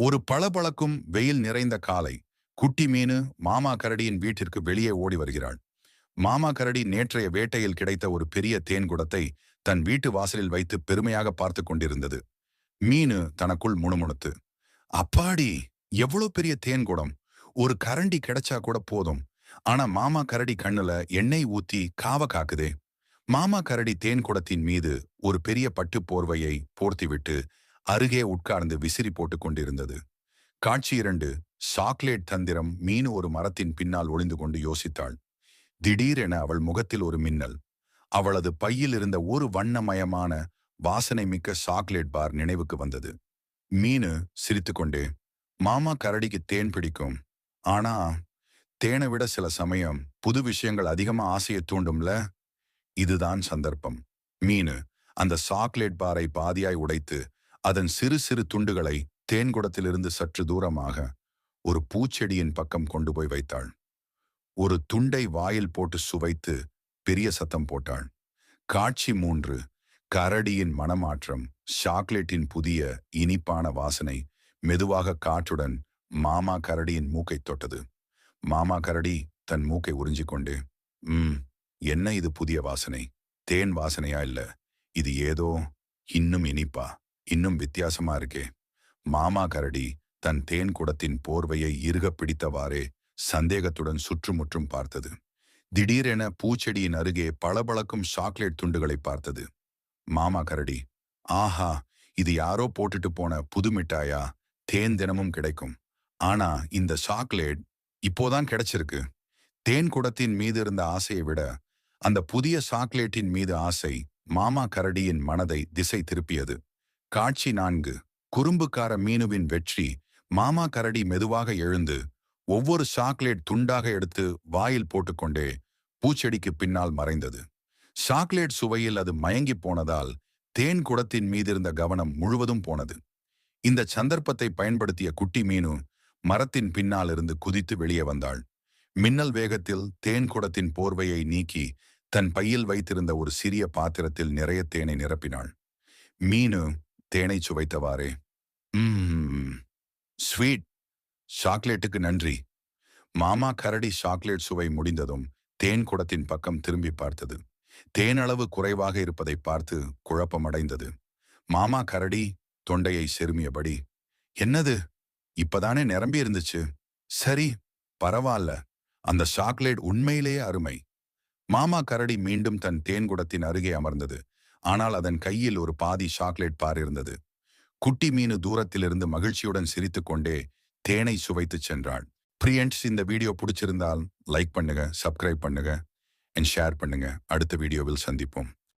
ஒரு பளபளக்கும் வெயில் நிறைந்த காலை குட்டி மீனு மாமா கரடியின் வீட்டிற்கு வெளியே ஓடி வருகிறாள். மாமா கரடி நேற்றைய வேட்டையில் கிடைத்த ஒரு பெரிய தேன்குடத்தை தன் வீட்டு வாசலில் வைத்து பெருமையாக பார்த்து கொண்டிருந்தது. மீனு தனக்குள் முணுமுணுத்து அப்பாடி எவ்வளோ பெரிய தேன் குடம்? ஒரு கரண்டி கிடைச்சா கூட போதும். ஆனா மாமா கரடி கண்ணுல எண்ணெய் ஊத்தி காவ காக்குதே. மாமா கரடி தேன் குடத்தின் மீது ஒரு பெரிய பட்டு போர்வையை போர்த்திவிட்டு அருகே உட்கார்ந்து விசிறி போட்டுக் கொண்டிருந்தது. காட்சி இரண்டு சாக்லேட் தந்திரம் மீன் ஒரு மரத்தின் பின்னால் ஒளிந்து கொண்டு யோசித்தாள். திடீரென அவள் முகத்தில் ஒரு மின்னல். அவளது பையில் இருந்த ஒரு வண்ணமயமான வாசனை மிக்க சாக்லேட் பார் நினைவுக்கு வந்தது. மீனு சிரித்துக்கொண்டே மாமா கரடிக்கு தேன் பிடிக்கும். ஆனா தேனை விட சில சமயம் புது விஷயங்கள் அதிகமா ஆசையை தூண்டும்ல? இதுதான் சந்தர்ப்பம். மீனு அந்த சாக்லேட் பாரை பாதியாய் உடைத்து அதன் சிறு சிறு துண்டுகளை தேன்குடத்திலிருந்து சற்று தூரமாக ஒரு பூச்செடியின் பக்கம் கொண்டு போய் வைத்தாள். ஒரு துண்டை வாயில் போட்டு சுவைத்து பெரிய சத்தம் போட்டாள். காட்சி மூன்று கரடியின் மனமாற்றம் சாக்லேட்டின் புதிய இனிப்பான வாசனை மெதுவாக காற்றுடன் மாமா கரடியின் மூக்கை தொட்டது. மாமா கரடி தன் மூக்கை உறிஞ்சிக்கொண்டு ம் என்ன இது புதிய வாசனை? தேன் வாசனையா இல்ல? இது ஏதோ இன்னும் இனிப்பா? இன்னும் வித்தியாசமா இருக்கே மாமா கரடி தன் தேன் குடத்தின் போர்வையை இறுக பிடித்தவாறே சந்தேகத்துடன் சுற்றுமுற்றும் பார்த்தது. திடீரென பூச்செடியின் அருகே பளபளக்கும் சாக்லேட் துண்டுகளை பார்த்தது. மாமா கரடி ஆஹா இது யாரோ போட்டுட்டு போன புது மிட்டாயா தேன் தினமும் கிடைக்கும். ஆனா இந்த சாக்லேட் இப்போதான் கிடைச்சிருக்கு. தேன் குடத்தின் மீது இருந்த ஆசையை விட அந்த புதிய சாக்லேட்டின் மீது ஆசை மாமா கரடியின் மனதை திசை திருப்பியது. காட்சி நான்கு. குறும்புக்கார மீனுவின் வெற்றி. மாமா கரடி மெதுவாக எழுந்து ஒவ்வொரு சாக்லேட் துண்டாக எடுத்து வாயில் போட்டுக்கொண்டே பூச்செடிக்கு பின்னால் மறைந்தது. சாக்லேட் சுவையில் அது மயங்கி போனதால் தேன் குடத்தின் மீதிருந்த கவனம் முழுவதும் போனது. இந்த சந்தர்ப்பத்தை பயன்படுத்திய குட்டி மீனு மரத்தின் பின்னால் இருந்து குதித்து வெளியே வந்தாள். மின்னல் வேகத்தில் தேன் குடத்தின் போர்வையை நீக்கி தன் பையில் வைத்திருந்த ஒரு சிறிய பாத்திரத்தில் நிறைய தேனை நிரப்பினாள். மீனு தேனை சுவைத்தவாறே. ஸ்வீட். சாக்லேட்டுக்கு நன்றி. மாமா கரடி சாக்லேட் சுவை முடிந்ததும் தேன் குடத்தின் பக்கம் திரும்பி பார்த்தது. தேனளவு குறைவாக இருப்பதை பார்த்து குழப்பமடைந்தது. மாமா கரடி தொண்டையை செருமியபடி என்னது? இப்பதானே நிரம்பி இருந்துச்சு. சரி பரவாயில்ல அந்த சாக்லேட் உண்மையிலேயே அருமை. மாமா கரடி மீண்டும் தன் தேன்குடத்தின் அருகே அமர்ந்தது. ஆனால் அதன் கையில் ஒரு பாதி சாக்லேட் பார் இருந்தது. குட்டி மீனு தூரத்திலிருந்து மகிழ்ச்சியுடன் சிரித்துக்கொண்டே தேனை சுவைத்து சென்றாள். பிரியன்ஸ் இந்த வீடியோ பிடிச்சிருந்தால் லைக் பண்ணுங்க சப்ஸ்கிரைப் பண்ணுங்க அண்ட் ஷேர் பண்ணுங்க. அடுத்த வீடியோவில் சந்திப்போம்.